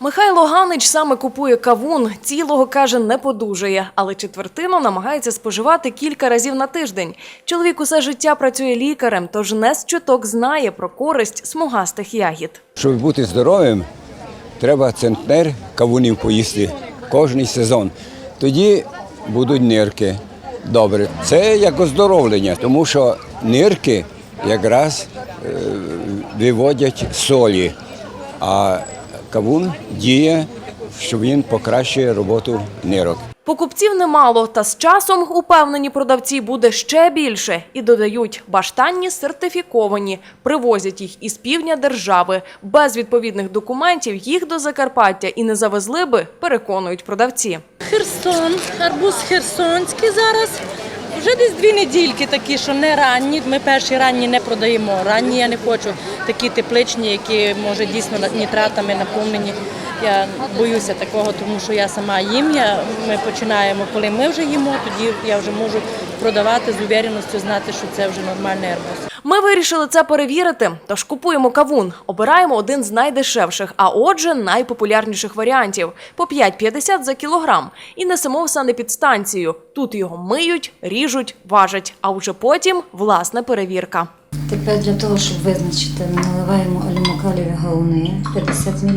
Михайло Ганич саме купує кавун, цілого каже, не подужає, але четвертину намагається споживати кілька разів на тиждень. Чоловік усе життя працює лікарем, тож не з чуток знає про користь смугастих ягід. Щоб бути здоровим, треба центнер кавунів поїсти кожний сезон. Тоді будуть нирки. Добре, це як оздоровлення, тому що нирки якраз е, виводять солі, а кавун діє, що він покращує роботу нирок. Покупців немало, та з часом, упевнені продавці, буде ще більше. І додають, баштанні сертифіковані, привозять їх із півдня держави. Без відповідних документів їх до Закарпаття і не завезли би, переконують продавці. Херсон, арбуз херсонський зараз. Вже десь дві недільки такі, що не ранні. Ми перші ранні не продаємо. Ранні я не хочу. Такі тепличні, які може дійсно нітратами наповнені. Я боюся такого, тому що я сама їм. Я, ми починаємо, коли ми вже їмо, тоді я вже можу продавати з увіреністю, знати, що це вже нормальний арбуз. Ми вирішили це перевірити. Тож купуємо кавун, обираємо один з найдешевших, а отже, найпопулярніших варіантів по 5,50 за кілограм. І несемо в санепідстанцію. Тут його миють, ріжуть, важать. А вже потім власна перевірка. Тепер для того, щоб визначити, ми наливаємо алюмокаліві галуни 50 мл.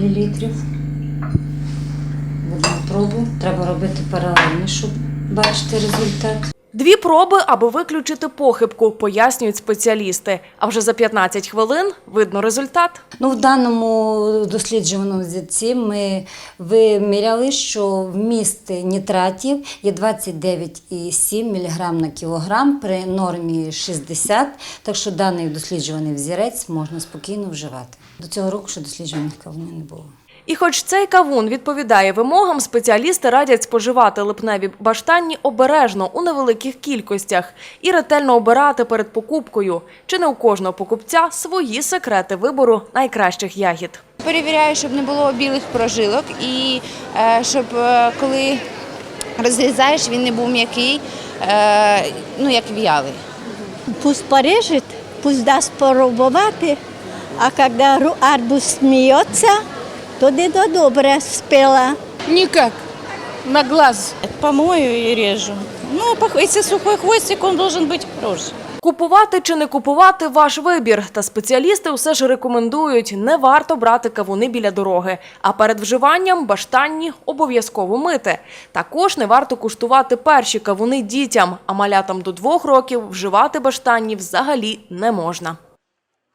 Ведемо пробу. Треба робити паралельно, щоб бачити результат. Дві проби, аби виключити похибку, пояснюють спеціалісти. А вже за 15 хвилин видно результат. Ну, в даному досліджуваному зірці ми виміряли, що вміст нітратів є 29,7 мг на кілограм при нормі 60, так що даний досліджуваний взірець можна спокійно вживати. До цього року ще досліджуваних кавунів не було. І хоч цей кавун відповідає вимогам, спеціалісти радять споживати липневі баштанні обережно у невеликих кількостях і ретельно обирати перед покупкою. Чи не у кожного покупця свої секрети вибору найкращих ягід. Перевіряю, щоб не було білих прожилок і е, щоб е, коли розрізаєш, він не був м'який, е, ну як в'ялий. пусть порежет, пусть даст попробовать, а когда ру- арбуз смеется, то добре спела. Никак. На глаз. Помою і режу. Ну, якщо сухой хвостик, він должен бути хороший. Купувати чи не купувати ваш вибір. Та спеціалісти все ж рекомендують, не варто брати кавуни біля дороги, а перед вживанням баштанні обов'язково мити. Також не варто куштувати перші кавуни дітям, а малятам до двох років вживати баштанні взагалі не можна.